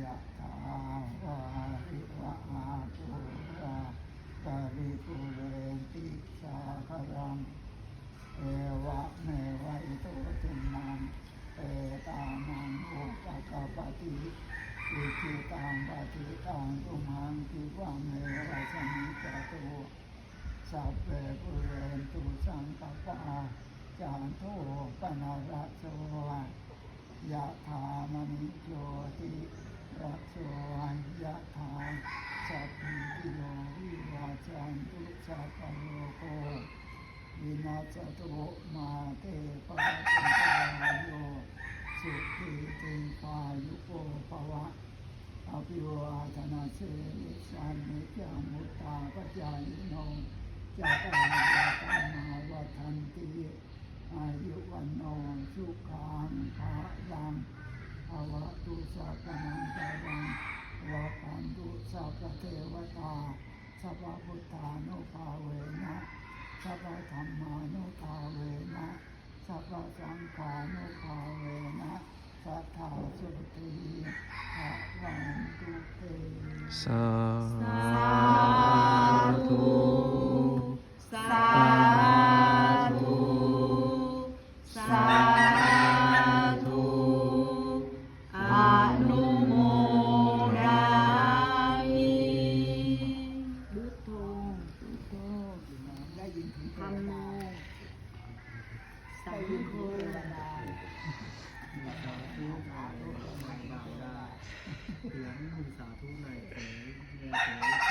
ยะถาวาริวะหาปุราปาริปุเรนติสาครังเอวะเมวะอิโตตินังเอตานังอุปกปปติอิจิตังปฏิตังตุมังคิวะเมวะสมิจตุสัพเพปุเรนตุสังกปาจานโทปนาระโสยะถามณิโยติระโสยะถาสัพพิติโยวิวาจันตุสัพพะโลกโก วินาศตุมาเตปะปันตาโยสุขีติกายุโกภวะอภิวาทนาเสนิสันนิจังมุตตาปัจจายโนจัตตาราธรรมาวัฏันติอายุวันโนสุขังภาลังภวะตุสัพพนังตารังวะปันตุสัพเทวตาสัพพพุทธานุภาเวนะ สัพพธรรมานุภาเวนะสัพพสังฆานุภาเวนะสัทธาสุติภะวันตุเตสาธุสาธุสา เสียงมีสาธุในเสียง